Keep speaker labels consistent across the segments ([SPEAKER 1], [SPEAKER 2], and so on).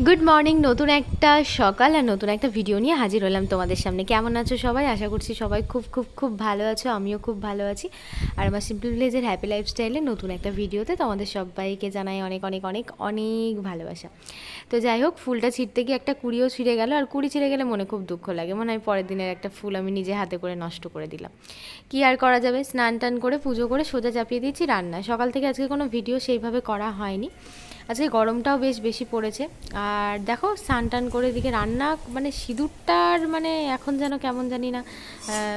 [SPEAKER 1] Good morning নতুন একটা সকাল আর নতুন একটা ভিডিও নিয়ে হাজির হলাম তোমাদের সামনে। কেমন আছো সবাই? আশা করছি সবাই খুব খুব খুব ভালো আছো, আমিও খুব ভালো আছি। আর আমার সিম্পল ভিলেজের হ্যাপি লাইফস্টাইলে নতুন একটা ভিডিওতে তোমাদের সবাইকে জানাই অনেক অনেক অনেক অনেক ভালোবাসা। তো যাই হোক, ফুলটা ছিঁড়তে গিয়ে একটা কুড়িও ছিঁড়ে গেল, আর কুড়ি ছিঁড়ে গেলে মনে খুব দুঃখ লাগে। মনে হয় পরের দিনের একটা ফুল আমি নিজে হাতে করে নষ্ট করে দিলাম। কি আর করা যাবে? স্নান টান করে, পুজো করে সোজা চাপিয়ে দিয়েছি রান্না। সকাল থেকে আজকে কোনো ভিডিও সেইভাবে করা হয়নি। আজকে গরমটাও বেশ বেশি পড়েছে। আর দেখো স্নান টান করে এদিকে রান্না মানে সিঁদুরটার মানে এখন যেন কেমন জানি না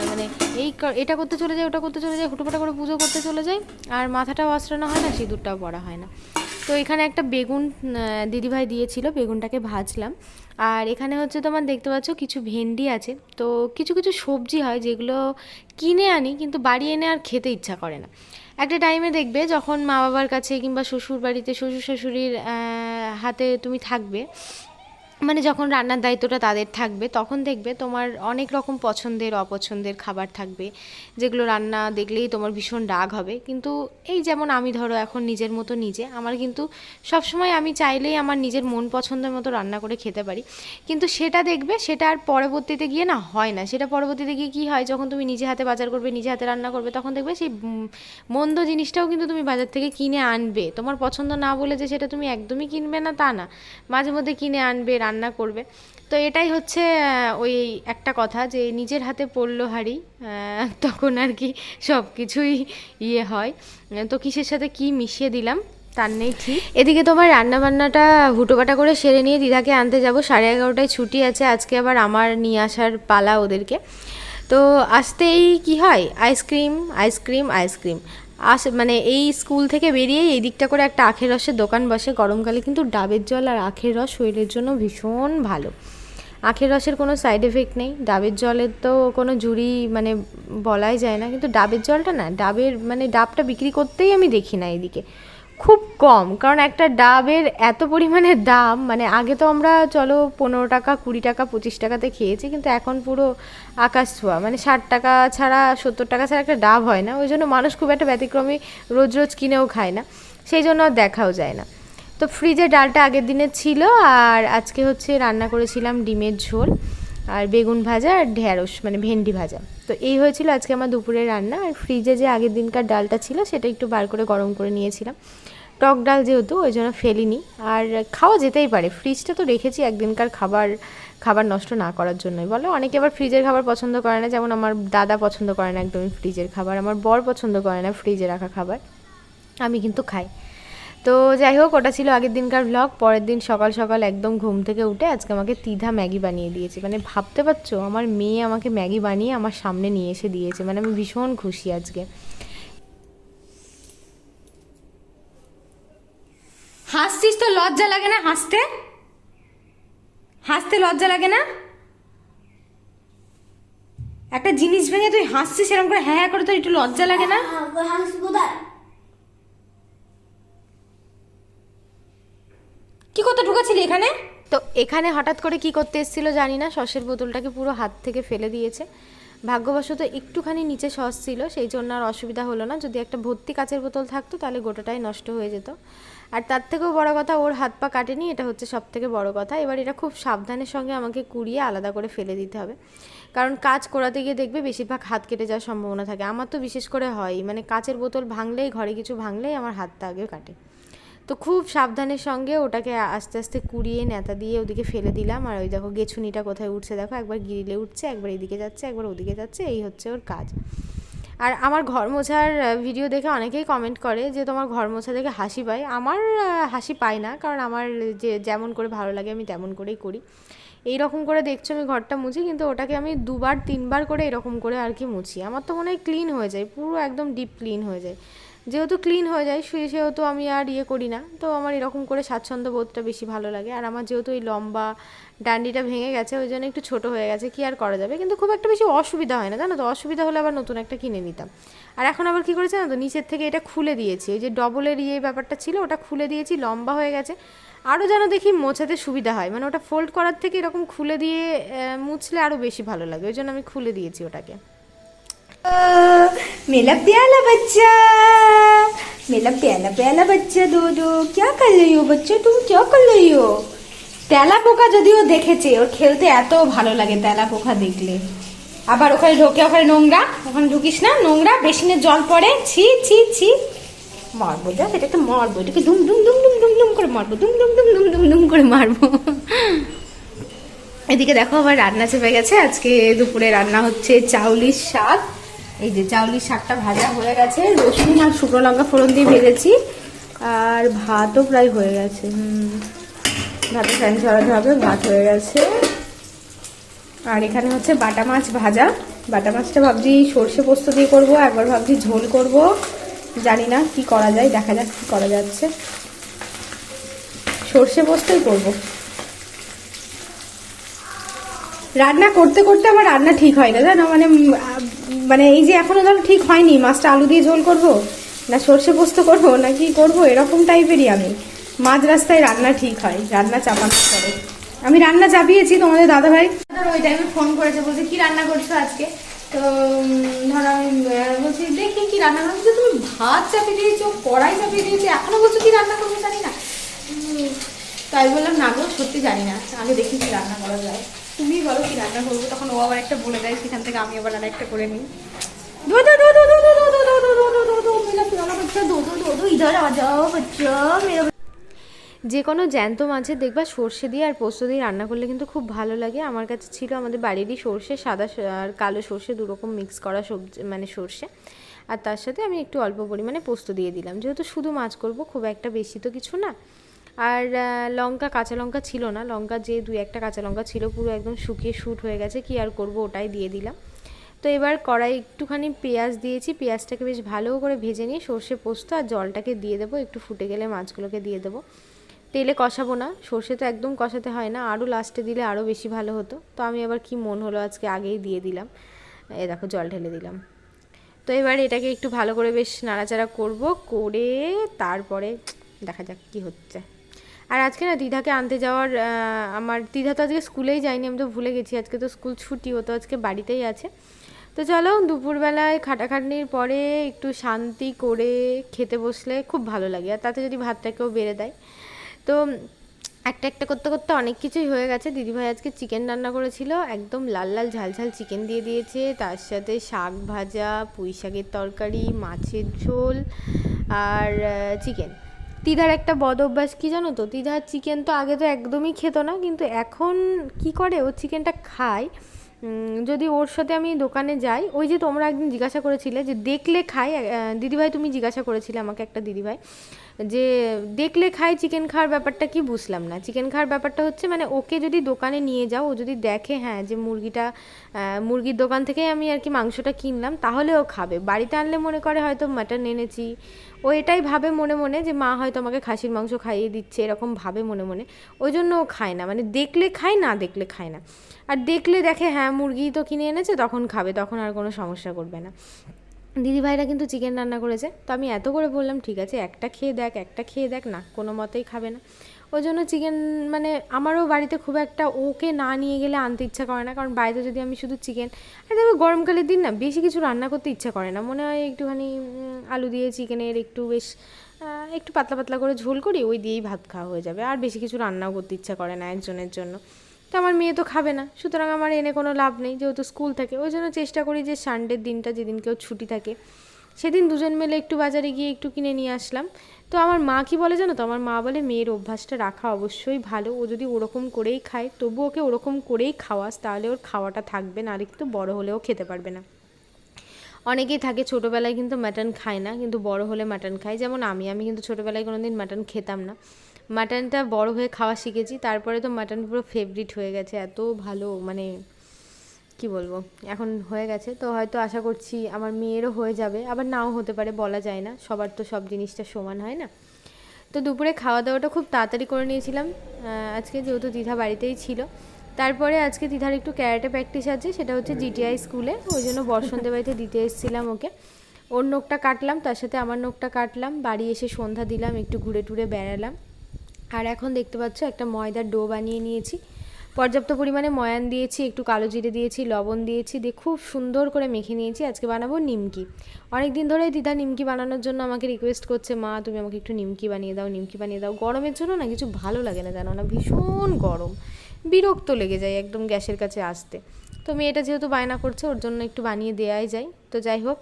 [SPEAKER 1] মানে এই এটা করতে চলে যায়, ওটা করতে চলে যায়, হুটোপাটা করে পুজো করতে চলে যায়, আর মাথাটাও আশ্রানো হয় না, সিঁদুরটাও পরা হয় না। তো এখানে একটা বেগুন দিদিভাই দিয়েছিল, বেগুনটাকে ভাজলাম। আর এখানে হচ্ছে তোমার দেখতে পাচ্ছ, কিছু ভেন্ডি আছে। তো কিছু কিছু সবজি হয় যেগুলো কিনে আনি, কিন্তু বাড়ি এনে আর খেতে ইচ্ছা করে না। একটা টাইমে দেখবে যখন মা বাবার কাছে কিংবা শ্বশুর বাড়িতে শ্বশুর শাশুড়ির হাতে তুমি থাকবে মানে যখন রান্নার দায়িত্বটা তাদের থাকবে, তখন দেখবে তোমার অনেক রকম পছন্দের, অপছন্দের খাবার থাকবে। যেগুলো রান্না দেখলেই তোমার ভীষণ রাগ হবে। কিন্তু এই যেমন আমি ধরো এখন নিজের মতো নিজে, আমার কিন্তু সবসময় আমি চাইলেই আমার নিজের মন পছন্দের মতো রান্না করে খেতে পারি। কিন্তু সেটা দেখবে, সেটা আর পরবর্তীতে গিয়ে না হয় না। সেটা পরবর্তীতে গিয়ে কী হয়, যখন তুমি নিজে হাতে বাজার করবে, নিজে হাতে রান্না করবে, তখন দেখবে সেই মন্দ জিনিসটাও কিন্তু তুমি বাজার থেকে কিনে আনবে। তোমার পছন্দ না বলে যে সেটা তুমি একদমই কিনবে না, তা না। মাঝে মধ্যে কিনে আনবে রান্না করবে। তো এটাই হচ্ছে ওই একটা কথা যে নিজের হাতে পড়ল হাড়ি তখন আর কি সব কিছুই ইয়ে হয়। তো কিসের সাথে কি মিশিয়ে দিলাম, তার নেই ঠিক। এদিকে তোমার রান্না বান্নাটা হুটোপাটা করে সেরে নিয়ে দিদাকে আনতে যাব। সাড়ে এগারোটায় ছুটি আছে, আজকে আবার আমার নিয়ে আসার পালা ওদেরকে। তো আসতেই কি হয়? আইসক্রিম আইসক্রিম আইসক্রিম আস মানে এই স্কুল থেকে বেরিয়েই এই দিকটা করে একটা আখের রসের দোকান বসে। গরমকালে কিন্তু ডাবের জল আর আখের রস শরীরের জন্য ভীষণ ভালো। আখের রসের কোনো সাইড এফেক্ট নেই। ডাবের জলের তো কোনো জুড়ি মানে বলাই যায় না। কিন্তু ডাবের জলটা না, ডাবের মানে ডাবটা বিক্রি করতেই আমি দেখি না এদিকে। খুব কম। কারণ একটা ডাবের এত পরিমাণে দাম মানে আগে তো আমরা চলো পনেরো টাকা, কুড়ি টাকা, পঁচিশ টাকাতে খেয়েছি, কিন্তু এখন পুরো আকাশ ছোঁয়া। মানে ষাট টাকা ছাড়া, সত্তর টাকা ছাড়া একটা ডাব হয় না। ওই জন্য মানুষ খুব একটা ব্যতিক্রমী রোজ রোজ কিনেও খায় না। সেই জন্য আর দেখাও যায় না। তো ফ্রিজে ডালটা আগের দিনে ছিল, আর আজকে হচ্ছে রান্না করেছিলাম ডিমের ঝোল। আর বেগুন ভাজা আর ঢ্যাঁড়স মানে ভেন্ডি ভাজা। তো এই হয়েছিল আজকে আমার দুপুরের রান্না। আর ফ্রিজে যে আগের দিনকার ডালটা ছিল, সেটা একটু বার করে গরম করে নিয়েছিলাম। টক ডাল যেহেতু, ওই জন্য ফেলিনি। আর খাওয়া যেতেই পারে। ফ্রিজটা তো রেখেছি একদিনকার খাবার খাবার নষ্ট না করার জন্যই। বলো, অনেকে আবার ফ্রিজের খাবার পছন্দ করে না। যেমন আমার দাদা পছন্দ করে না একদমই ফ্রিজের খাবার। আমার বর পছন্দ করে না ফ্রিজে রাখা খাবার। আমি কিন্তু খাই। তো যাই হোক ওটা ছিল আগের দিনকার ব্লগ পরের দিন সকাল সকাল একদম ঘুম থেকে উঠে আজকে আমাকে তিধা ম্যাগি বানিয়ে দিয়েছে। মানে ভাবতে পারছ আমার মেয়ে আমাকে ম্যাগি বানিয়ে আমার সামনে নিয়ে এসে দিয়েছে। মানে আমি ভীষণ খুশি আজকে।
[SPEAKER 2] হাসছিস তো লজ্জা লাগে না হাসতে? হাসতে লজ্জা লাগে না? একটা জিনিস ভেঙে তুই হাসছিস এরকম করে হ্যাঁ হ্যাঁ করে তোর একটু লজ্জা লাগে না? কি কথা ঢুকেছিলি এখানে?
[SPEAKER 1] তো এখানে হঠাৎ করে কি করতে এসেছিল জানি না সসের বোতলটাকে পুরো হাত থেকে ফেলে দিয়েছে। ভাগ্যবশত একটুখানি নিচে সস ছিল, সেই জন্য আর অসুবিধা হলো না। যদি একটা ভর্তি কাচের বোতল থাকতো, তাহলে গোটাটাই নষ্ট হয়ে যেত। আর তার থেকেও বড় কথা, ওর হাত পা কাটেনি, এটা হচ্ছে সব থেকে বড় কথা। এবার এটা খুব সাবধানের সঙ্গে আমাকে কুড়িয়ে আলাদা করে ফেলে দিতে হবে। কারণ কাজ করাতে গিয়ে দেখবে বেশিরভাগ হাত কেটে যাওয়ার সম্ভাবনা থাকে। আমার তো বিশেষ করে হয় মানে কাচের বোতল ভাঙলেই, ঘরে কিছু ভাঙলেই আমার হাতটা আগে কাটে। তো খুব সাবধানের সঙ্গে ওটাকে আস্তে আস্তে কুড়িয়ে নেতা দিয়ে ওদিকে ফেলে দিলাম। আর ওই দেখো গেছুনিটা কোথায় উঠছে দেখো, একবার গিরিলে উঠছে, একবার এদিকে যাচ্ছে, একবার ওদিকে যাচ্ছে, এই হচ্ছে ওর কাজ। আর আমার ঘর মোছার ভিডিও দেখে অনেকেই কমেন্ট করে যে তোমার ঘর মোছা দেখে হাসি পায়। আমার হাসি পায় না, কারণ আমার যে যেমন করে ভালো লাগে আমি তেমন করেই করি। এই রকম করে দেখছ আমি ঘরটা মুছি, কিন্তু ওটাকে আমি দুবার, তিনবার করে এরকম করে আর কি মুছি। আমার তো মনে হয় ক্লিন হয়ে যায়, পুরো একদম ডিপ ক্লিন হয়ে যায়। যেহেতু ক্লিন হয়ে যায়, সে- সেহেতু আমি আর ইয়ে করি না। তো আমার এরকম করে স্বাচ্ছন্দ্য বোধটা বেশি ভালো লাগে। আর আমার যেহেতু এই লম্বা ডান্ডিটা ভেঙে গেছে, ওই জন্য একটু ছোট হয়ে গেছে, কি আর করা যাবে? কিন্তু খুব একটা বেশি অসুবিধা হয় না, জানো তো? অসুবিধা হলে আবার নতুন একটা কিনে নিতাম। আর এখন আবার কি করেছে না তো? নিচের থেকে এটা খুলে দিয়েছি। ওই যে ডবলের ইয়ে ব্যাপারটা ছিল, ওটা খুলে দিয়েছি, লম্বা হয়ে গেছে। আরও যেন দেখি মোছাতে সুবিধা হয়। মানে ওটা ফোল্ড করার থেকে এরকম খুলে দিয়ে মুছলে আরও বেশি ভালো লাগে। ওই জন্য আমি খুলে দিয়েছি ওটাকে।
[SPEAKER 2] मेरा प्याला बच्चा मेरा प्याला प्याला बच्चा दो दो क्या कर रही हो बच्चा तुम क्या कर रही हो তেলা পোকা যদিও দেখেছে ওর খেলতে এত ভালো লাগে তেলা পোকা দেখলে আবার ওখানে ঢোকে ওখানে নোংরা ওখানে ঢুকিস না নোংরা বেসিনের জল পড়ে ছি ছি ছি মারবো যা এটাকে মারবো এটাকে দুম দুম দুম দুম দুম দুম করে মারবো দুম দুম দুম দুম দুম দুম করে মারবো এদিকে দেখো আবার রান্না চেপে গেছে আজকে দুপুরে রান্না হচ্ছে চাউলির শাক এই যে চাউলির শাকটা ভাজা হয়ে গেছে, রসুন আর শুকনো লঙ্কা ফোড়ন দিয়ে ভেজেছি। আর ভাতও প্রায় হয়ে গেছে ভাতে ফ্যান ছড়াতে হবে, ভাত হয়ে গেছে। আর এখানে হচ্ছে বাটা মাছ ভাজা। বাটা মাছটা ভাবছি সর্ষে পোস্ত দিয়ে করব, একবার ভাবছি ঝোল করব। জানি না কি করা যায়, দেখা যাক কি করা যাচ্ছে। সর্ষে পোস্তই করব। রান্না করতে করতে আমার রান্না ঠিক হয় না জানো? মানে মানে এই যে এখনও ধরো ঠিক হয়নি, মাছটা আলু দিয়ে ঝোল করব না সর্ষে পোস্ত করব না কি করব, এরকম টাইপেরই আমি। মাঝ রাস্তায় রান্না ঠিক হয়, রান্না চাপানোর পরে আমি রান্না চাপিয়েছি তোমাদের দাদা ভাই ওই টাইমে ফোন করেছে, বলছে, কি রান্না করছ আজকে? তো ধরো আমি বলছি, দেখি কি রান্না করছ তুমি ভাত চাপিয়ে দিয়েছ, কড়াই চাপিয়ে দিয়েছ, এখনও বলছো কি রান্না করব জানি না। তাই বললাম, না গো, সত্যি জানি না। আগে দেখি কি রান্না করা যায়। তুমি বলো কি রান্না করব তখন ও আবার একটা বলে দেয় সেখান থেকে আমি আবার রান্না একটা করে নিই
[SPEAKER 1] যে কোনো জ্যান্ত মাছে দেখবা সর্ষে দিয়ে আর পোস্ত দিয়ে রান্না করলে কিন্তু খুব ভালো লাগে আমার কাছে ছিল আমাদের বাড়িরই সর্ষে সাদা আর কালো সর্ষে দুরকম মিক্স করা সবজি মানে সর্ষে আর তার সাথে আমি একটু অল্প পরিমাণে পোস্ত দিয়ে দিলাম যেহেতু শুধু মাছ করব খুব একটা বেশি তো কিছু না আর লঙ্কা কাঁচা লঙ্কা ছিল না। লঙ্কা যে দুই একটা কাঁচা লঙ্কা ছিল, পুরো একদম শুকিয়ে শুট হয়ে গেছে। কি আর করব, ওটাই দিয়ে দিলাম। তো এবার কড়াই একটুখানি পেঁয়াজ দিয়েছি। পেঁয়াজটাকে বেশ ভালো করে ভেজে নিয়ে সর্ষে পোস্ত আর জলটাকে দিয়ে দেবো। একটু ফুটে গেলে মাছগুলোকে দিয়ে দেবো। তেলে কষাবো না, সর্ষে তো একদম কষাতে হয় না। আরও লাস্টে দিলে আরও বেশি ভালো হতো। তো আমি আবার কি মন হলো আজকে আগেই দিয়ে দিলাম। এ দেখো, জল ঢেলে দিলাম। তো এবার এটাকে একটু ভালো করে বেশ নাড়াচাড়া করব, করে তারপরে দেখা যাক কি হচ্ছে। আর আজকে না দিদাকে আনতে যাওয়ার আমার দিদা তো আজকে স্কুলেই যায়নি, আমি তো ভুলে গেছি, আজকে তো স্কুল ছুটি, ও তো আজকে বাড়িতেই আছে। তো চলো দুপুরবেলায় খাটাখাটনির পরে একটু শান্তি করে খেতে বসলে খুব ভালো লাগে, আর তাতে যদি ভাতটাকেও বেড়ে দেয়। তো একটা একটা করতে করতে অনেক কিছুই হয়ে গেছে। দিদিভাই আজকে চিকেন রান্না করেছিল, একদম লাল লাল ঝাল ঝাল চিকেন দিয়ে দিয়েছে, তার সাথে শাক ভাজা, পুঁই শাকের তরকারি, মাছের ঝোল আর চিকেন। তিধার একটা বদ অভ্যাস কী জানো তো? তিধার চিকেন তো আগে তো একদমই খেত না, কিন্তু এখন কি করে? ও চিকেনটা খায়। যদি ওর সাথে আমি দোকানে যাই, ওই যে তোমরা একদিন জিজ্ঞাসা করেছিলে যে দেখলে খাই দিদিভাই তুমি জিজ্ঞাসা করেছিলে আমাকে একটা দিদিভাই, যে দেখলে খাই চিকেন খাওয়ার ব্যাপারটা কি বুঝলাম না। চিকেন খাওয়ার ব্যাপারটা হচ্ছে মানে ওকে যদি দোকানে নিয়ে যাও, ও যদি দেখে হ্যাঁ যে মুরগিটা মুরগির দোকান থেকেই আমি আর কি মাংসটা কিনলাম, তাহলে ও খাবে। বাড়িতে আনলে মনে করে হয়তো মাটন এনেছি ও এটাই ভাবে মনে মনে যে, মা হয়তো আমাকে খাসির মাংস খাইয়ে দিচ্ছে, এরকম ভাবে মনে মনে। ওই জন্য ও খায় না। মানে দেখলে খায়, না দেখলে খায় না। আর দেখলে দেখে হ্যাঁ মুরগি তো কিনে এনেছে, তখন খাবে, তখন আর কোনো সমস্যা করবে না। দিদিভাইরা কিন্তু চিকেন রান্না করেছে। তো আমি এত করে বললাম, ঠিক আছে, একটা খেয়ে দেখ, একটা খেয়ে দেখ, না, কোনো মতেই খাবে না। ওই জন্য চিকেন মানে আমারও বাড়িতে খুব একটা ওকে না নিয়ে গেলে আনতে ইচ্ছা করে না। কারণ বাড়িতে যদি আমি শুধু চিকেন আর দেখো গরমকালের দিন না, বেশি কিছু রান্না করতে ইচ্ছা করে না। মনে হয় একটুখানি আলু দিয়ে চিকেনের একটু বেশ একটু পাতলা পাতলা করে ঝোল করি, ওই দিয়েই ভাত খাওয়া হয়ে যাবে। আর বেশি কিছু রান্নাও করতে ইচ্ছা করে না একজনের জন্য। তো আমার মেয়ে তো খাবে না। সুতরাং আমার এনে কোনো লাভ নেই, যেহেতু স্কুল থাকে। ওই জন্য চেষ্টা করি যে সানডের দিনটা, যেদিন কেউ ছুটি থাকে, সেদিন দুজন মিলে একটু বাজারে গিয়ে একটু কিনে নিয়ে আসলাম। তো আমার মা কি বলে জানো তো? আমার মা বলে, মেয়ের অভ্যাসটা রাখা অবশ্যই ভালো। ও যদি ওরকম করেই খায়, তবু ওকে ওরকম করেই খাওয়াস, তাহলে ওর খাওয়াটা থাকবে নাহলে কিন্তু বড় হলেও খেতে পারবে না। অনেকেই থাকে, ছোটোবেলায় কিন্তু মাটন খায় না, কিন্তু বড় হলে মাটন খায়। যেমন আমি আমি কিন্তু ছোটোবেলায় কোনো দিন মাটন খেতাম না। মাটনটা বড় হয়ে খাওয়া শিখেছি, তারপরে তো মাটন পুরো ফেভারিট হয়ে গেছে, এত ভালো মানে কি বলব? এখন হয়ে গেছে। তো হয়তো আশা করছি আমার মেয়েরও হয়ে যাবে। আবার নাও হতে পারে, বলা যায় না। সবার তো সব জিনিসটা সমান, হয় না? তো দুপুরে খাওয়া দাওয়াটা খুব তাড়াতাড়ি করে নিয়েছিলাম। আজকে যেহেতু দিদা বাড়িতেই ছিল। তারপরে আজকে দিদার একটু ক্যারাটে প্র্যাকটিস আছে। সেটা হচ্ছে জিটিআই স্কুলে। ওই জন্য বর্ষন্তে বাড়িতে দিতে এসেছিলাম ওকে। ওর নোখটা কাটলাম, তার সাথে আমার নোখটা কাটলাম। বাড়ি এসে সন্ধ্যা দিলাম, একটু ঘুরে টুরে বেড়ালাম। আর এখন দেখতে পাচ্ছ একটা ময়দার ডো বানিয়ে নিয়েছি। পর্যাপ্ত পরিমাণে ময়ান দিয়েছি, একটু কালো জিরে দিয়েছি, লবণ দিয়েছি, দিয়ে খুব সুন্দর করে মেখে নিয়েছি। আজকে বানাবো নিমকি। অনেক দিন ধরেই দিদা নিমকি বানানোর জন্য আমাকে রিকোয়েস্ট করছে, মা, তুমি আমাকে একটু নিমকি বানিয়ে দাও, নিমকি বানিয়ে দাও। গরমের জন্য না কিছু ভালো লাগে না জানো না, ভীষণ গরম। বিরক্ত লেগে যায় একদম গ্যাসের কাছে আসতে। তো মেয়েটা যেহেতু বায়না করছে, ওর জন্য একটু বানিয়ে দেওয়াই যায়। তো যাই হোক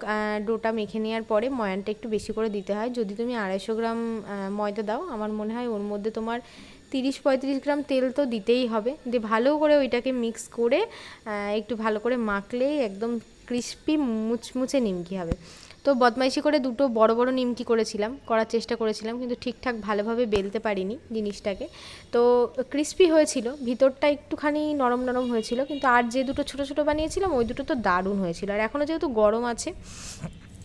[SPEAKER 1] ডোটা মেখে নেওয়ার পরে ময়ানটা একটু বেশি করে দিতে হয়। যদি তুমি আড়াইশো গ্রাম ময়দা দাও, আমার মনে হয় ওর মধ্যে তোমার তিরিশ পঁয়ত্রিশ গ্রাম তেল তো দিতেই হবে। দিয়ে ভালো করে ওইটাকে মিক্স করে একটু ভালো করে মাখলেই একদম ক্রিস্পি মুচমুচে নিমকি হবে। তো বদমাইশি করে দুটো বড় বড় নিমকি করেছিলাম, করার চেষ্টা করেছিলাম, কিন্তু ঠিকঠাক ভালোভাবে বেলতে পারিনি জিনিসটাকে। তো ক্রিস্পি হয়েছিল, ভিতরটা একটুখানি নরম নরম হয়েছিল, কিন্তু আর যে দুটো ছোট ছোট বানিয়েছিলাম, ওই দুটো তো দারুণ হয়েছিল। আর এখনও যেহেতু গরম আছে,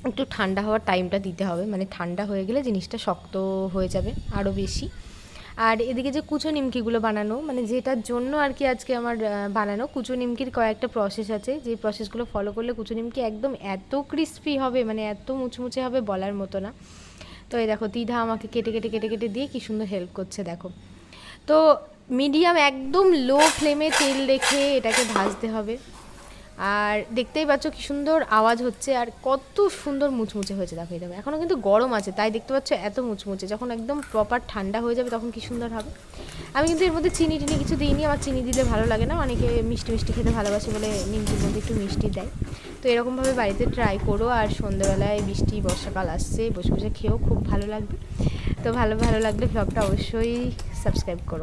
[SPEAKER 1] একটু ঠান্ডা হওয়ার টাইমটা দিতে হবে। মানে ঠান্ডা হয়ে গেলে জিনিসটা শক্ত হয়ে যাবে আরও বেশি। আর এদিকে যে কুচো নিমকিগুলো বানানো মানে যেটার জন্য আর কি আজকে আমার বানানো, কুচো নিমকির কয়েকটা প্রসেস আছে। যে প্রসেসগুলো ফলো করলে কুচো নিমকি একদম এত ক্রিস্পি হবে মানে এত মুচমুচে হবে বলার মতো না। তো এই দেখো দিদা আমাকে কেটে কেটে কেটে কেটে দিয়ে কি সুন্দর হেল্প করছে, দেখো। তো মিডিয়াম একদম লো ফ্লেমে তেল রেখে এটাকে ভাজতে হবে। আর দেখতেই পাচ্ছ কি সুন্দর আওয়াজ হচ্ছে আর কত সুন্দর মুচমুচে হয়েছে, দেখো এটা এখনও কিন্তু গরম আছে, তাই দেখতে পাচ্ছ এত মুচমুচে। যখন একদম প্রপার ঠান্ডা হয়ে যাবে তখন কি সুন্দর হবে। আমি কিন্তু এর মধ্যে চিনি টিনি কিছু দিইনি, আমার চিনি দিলে ভালো লাগে না। অনেকে মিষ্টি মিষ্টি খেতে ভালোবাসে বলে নিমকির মধ্যে একটু মিষ্টি দেয়। তো এরকমভাবে বাড়িতে ট্রাই করো আর সন্ধ্যেবেলায় বৃষ্টি, বর্ষাকাল আসছে, বসে বসে খেয়েও খুব ভালো লাগবে। তো ভালো ভালো লাগলে ব্লগটা অবশ্যই সাবস্ক্রাইব করো।